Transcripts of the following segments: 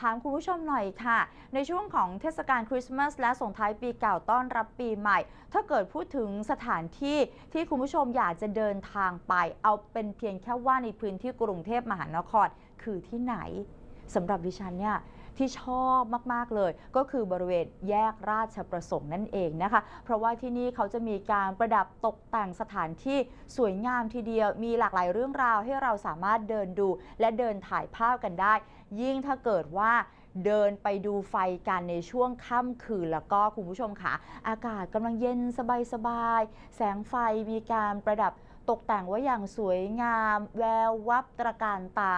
ถามคุณผู้ชมหน่อยค่ะ ในช่วงของเทศกาลคริสต์มาสและส่งท้ายปีเก่าต้อนรับปีใหม่ ถ้าเกิดพูดถึงสถานที่ที่คุณผู้ชมอยากจะเดินทางไป เอาเป็นเพียงแค่ว่าในพื้นที่กรุงเทพมหานครคือที่ไหน สำหรับดิฉันเนี่ยที่ชอบมาก ๆ เลย ก็คือบริเวณแยกราชประสงค์นั่นเองนะคะ เพราะว่าที่นี่เขาจะมีการประดับตกแต่งสถานที่สวยงามทีเดียว มีหลากหลายเรื่องราวให้เราสามารถเดินดูและเดินถ่ายภาพกันได้ ยิ่งถ้าเกิดว่าเดินไปดูไฟกันในช่วงค่ำคืนแล้วก็คุณผู้ชมค่ะ อากาศกำลังเย็นสบายๆ แสงไฟมีการประดับตกแต่งไว้อย่างสวยงาม แวววับตระการตา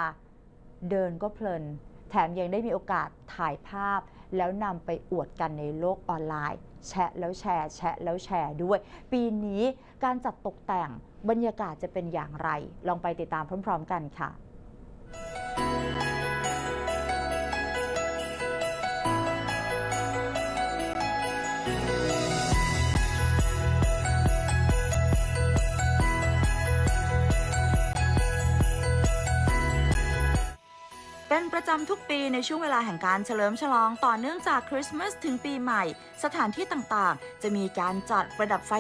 เดินก็เพลิน แถมยังได้มีโอกาสถ่ายภาพ แล้วนำไปอวดกันในโลกออนไลน์ แชะแล้วแชร์ แชะแล้วแชร์ด้วย ปีนี้การจัดตกแต่งบรรยากาศจะเป็นอย่างไร ลองไปติดตามพร้อม ๆ กันค่ะ ประจำทุกปีในช่วงเวลาแห่งการเฉลิมฉลองต่อเนื่องจากคริสต์มาสถึงปีใหม่ สถานที่ต่างๆ จะมีการจัดประดับไฟ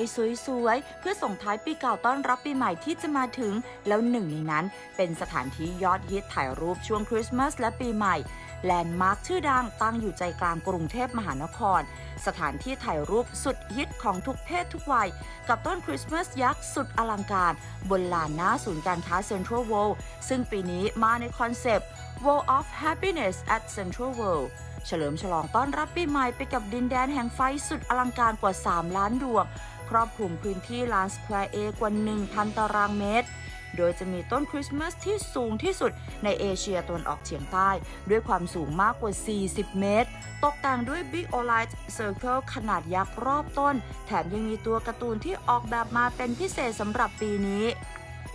สวยๆ เพื่อส่งท้ายปีเก่าต้อนรับปีใหม่ที่จะมาถึง แล้วหนึ่งในนั้น เป็นสถานที่ยอดฮิตถ่ายรูปช่วงคริสต์มาสและปีใหม่แลนด์มาร์คชื่อดังตั้งอยู่ใจกลางกรุงเทพมหานคร สถานที่ถ่ายรูปสุดฮิตของทุกเพศทุกวัย กับต้นคริสต์มาสยักษ์สุดอลังการ บนลานหน้าศูนย์การค้าเซ็นทรัลเวิลด์ซึ่งปีนี้มาในคอนเซปต์ World of Happiness at Central World เฉลิมฉลองต้อนรับปีใหม่ไปกับดินแดนแห่งไฟสุดอลังการกว่า 3 ล้านดวง ครอบคลุมพื้นที่ลานสแควร์เอกว่า 1,000 ตารางเมตร โดยจะมีต้นคริสต์มาสที่สูงที่สุดในเอเชียตะวันออกเฉียงใต้ ด้วยความสูงมากกว่า 40 เมตร ตกแต่งด้วย Big o l i t e Circle ขนาดยักษ์รอบต้น แถมยังมีตัวการ์ตูนที่ออกแบบมาเป็นพิเศษสำหรับปีนี้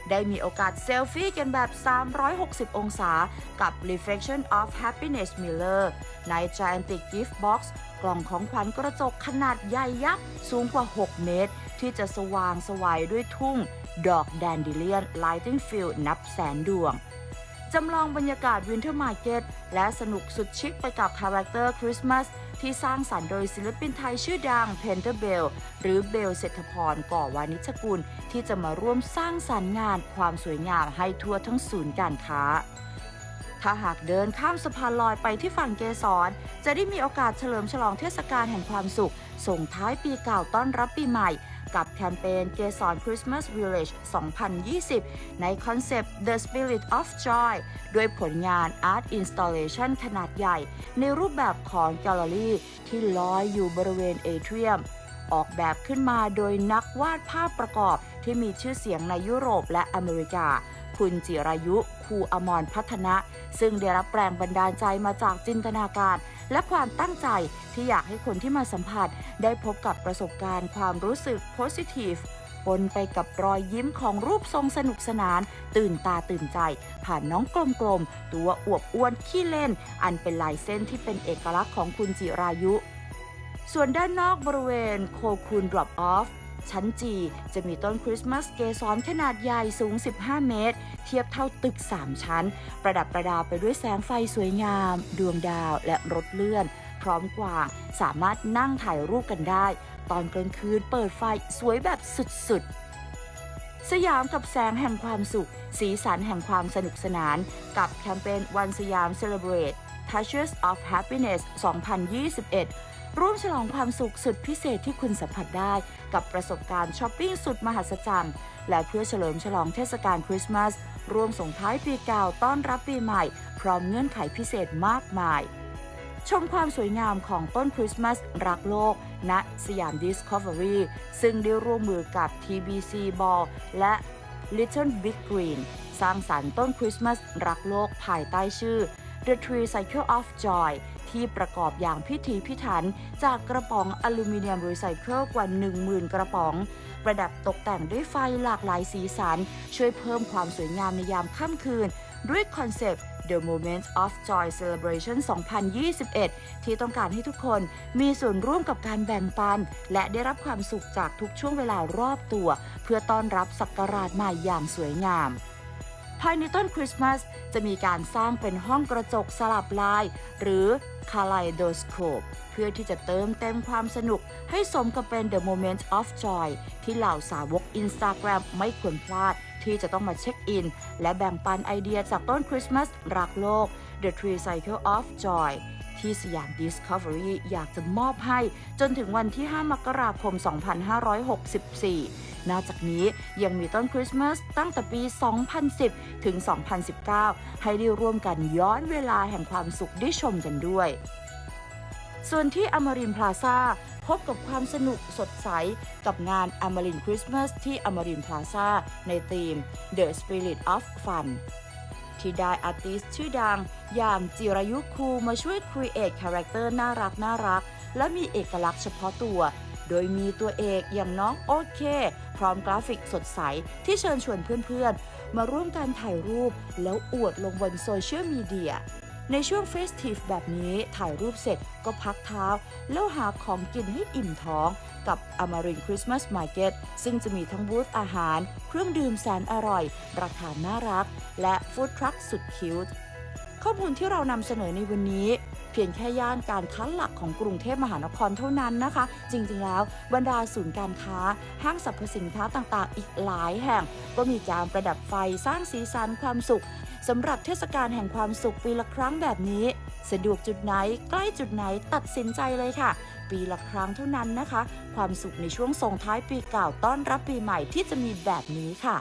ได้มีโอกาสเซลฟี่กันแบบ 360 องศา กับ Reflection of Happiness Miller ใน Gigantic Gift Box กล่องของขวัญกระจกขนาดใหญ่ยักษ์สูงกว่า 6 เมตร ที่จะสว่างสวัยด้วยทุ่ง ดอกแดนดิเลียน Lighting Field นับแสนดวง จำลองบรรยากาศวินเทอร์มาร์เก็ตและสนุกสุดชิคไปกับคาแรคเตอร์คริสต์มาสที่สร้างสรรค์โดยศิลปินไทยชื่อดังเพนเตอร์เบลหรือเบลเศรษฐพรก่อวานิชกุล ที่จะมาร่วมสร้างสรรค์งานความสวยงามให้ทั่วทั้งศูนย์การค้า ถ้าหากเดินข้ามสะพานลอยไปที่ฝั่งเกสรจะได้มีโอกาสเฉลิมฉลองเทศกาลแห่งความสุข ส่งท้ายปีเก่าต้อนรับปีใหม่ กับแคมเปญเกสร Christmas Village 2020 ในคอนเซปต์ The Spirit of Joy ด้วยผลงาน Art Installation ขนาดใหญ่ ในรูปแบบของแกลเลอรี่ที่ลอยอยู่บริเวณเอเทียมออกแบบขึ้นมาโดยนักวาดภาพประกอบที่มีชื่อเสียงในยุโรปและอเมริกา คุณจิรายุ คูอมรพัฒนะ ซึ่งได้รับแรงบันดาลใจมาจากจินตนาการ และความตั้งใจที่อยากให้คนที่มาสัมผัส ได้พบกับประสบการณ์ความรู้สึก positive ปนไปกับรอยยิ้มของรูปทรงสนุกสนาน ตื่นตาตื่นใจ ผ่านน้องกลมๆ ตัวอวบอ้วนขี้เล่น อันเป็นลายเส้นที่เป็นเอกลักษณ์ของคุณจิรายุ ส่วนด้านนอกบริเวณโคคูนดรอปออฟ ชั้นจีจะมีต้นคริสต์มาสเกสรขนาดใหญ่สูง 15 เมตร เทียบเท่าตึก 3 ชั้น ประดับประดาไปด้วยแสงไฟสวยงาม ดวงดาวและรถเลื่อน พร้อมกวางสามารถนั่งถ่ายรูปกันได้ ตอนกลางคืนเปิดไฟสวยแบบสุด ๆสยามกับแสงแห่งความสุข สีสันแห่งความสนุกสนาน กับแคมเปญวันสยาม Celebrate Touches of Happiness 2021 ร่วมฉลองความสุขสุดพิเศษที่คุณสัมผัสได้ กับประสบการณ์ช้อปปิ้งสุดมหัศจรรย์ และเพื่อเฉลิมฉลองเทศกาลคริสต์มาสร่วมส่งท้ายปีเก่าต้อนรับปีใหม่ พร้อมเงื่อนไขพิเศษมากมาย ชมความสวยงามของต้นคริสต์มาสรักโลกณสยาม Discovery ซึ่งได้ร่วมมือกับ TBC Ball และ Little Big Green สร้างสรรค์ต้นคริสต์มาสรักโลกภายใต้ชื่อ The Tree Cycle of Joy ที่ประกอบอย่างพิถีพิถัน จากกระป๋องอลูมิเนียมรีไซเคิลกว่า 10,000 กระป๋อง ประดับตกแต่งด้วยไฟหลากหลายสีสัน ช่วยเพิ่มความสวยงามในยามค่ำคืน ด้วยคอนเซปต์ The Moment of Joy Celebration 2021 ที่ต้องการให้ทุกคนมีส่วนร่วมกับการแบ่งปัน และได้รับความสุขจากทุกช่วงเวลารอบตัว เพื่อต้อนรับศักราชใหม่อย่างสวยงาม ภายในต้นคริสต์มาสจะมีการสร้างเป็นห้องกระจกสลับลาย หรือคาไลโดสโคปเพื่อที่จะเติมเต็มความสนุกให้สมกับเป็น The Moment of Joy ที่เหล่าสาวก Instagram ไม่ควรพลาดที่จะต้องมาเช็คอิน และแบ่งปันไอเดียจากต้นคริสต์มาสรักโลก The Tree Cycle of Joy ที่สยาม Discovery อยากจะมอบให้จนถึงวันที่ 5 มกราคม 2564 นอกจากนี้ยังมีต้นคริสต์มาสตั้งแต่ปี 2010 ถึง 2019 ให้ได้ร่วมกันย้อนเวลาแห่งความสุขได้ชมกันด้วย ส่วนที่อมรินพลาซาพบกับความสนุกสดใสกับงานอมรินคริสต์มาสที่อมรินพลาซาในธีม The Spirit of Fun ที่ได้อาร์ติสต์ชื่อดัง อย่างจิรายุคูมาช่วยครีเอทคาแรคเตอร์น่ารักน่ารัก และมีเอกลักษณ์เฉพาะตัว โดยมีตัวเอกอย่างน้องโอเค พร้อมกราฟิกสดใส ที่เชิญชวนเพื่อนๆ มาร่วมการถ่ายรูปแล้วอวดลงบนโซเชียลมีเดีย ในช่วงเฟสทีฟแบบนี้ถ่ายรูปเสร็จก็พักเท้า แล้วหาของกินให้อิ่มท้องกับ Amarin Christmas Market ซึ่งจะมีทั้งบูธอาหาร เครื่องดื่มแสนอร่อย ราคาน่ารัก และฟู้ดทรัคสุดคิวตข้อมูลที่เรานำเสนอในวันนี้ เพียงแค่ย่านการค้าหลักของกรุงเทพมหานครเท่านั้นนะคะ จริงๆแล้วบรรดาศูนย์การค้า ห้างสรรพสินค้าต่างๆ อีกหลายแห่ง ก็มีการประดับไฟสร้างสีสันความสุข สำหรับเทศกาลแห่งความสุขปีละครั้งแบบนี้ สะดวกจุดไหนใกล้จุดไหนตัดสินใจเลยค่ะ ปีละครั้งเท่านั้นนะคะ ความสุขในช่วงส่งท้ายปีเก่าต้อนรับปีใหม่ที่จะมีแบบนี้ค่ะ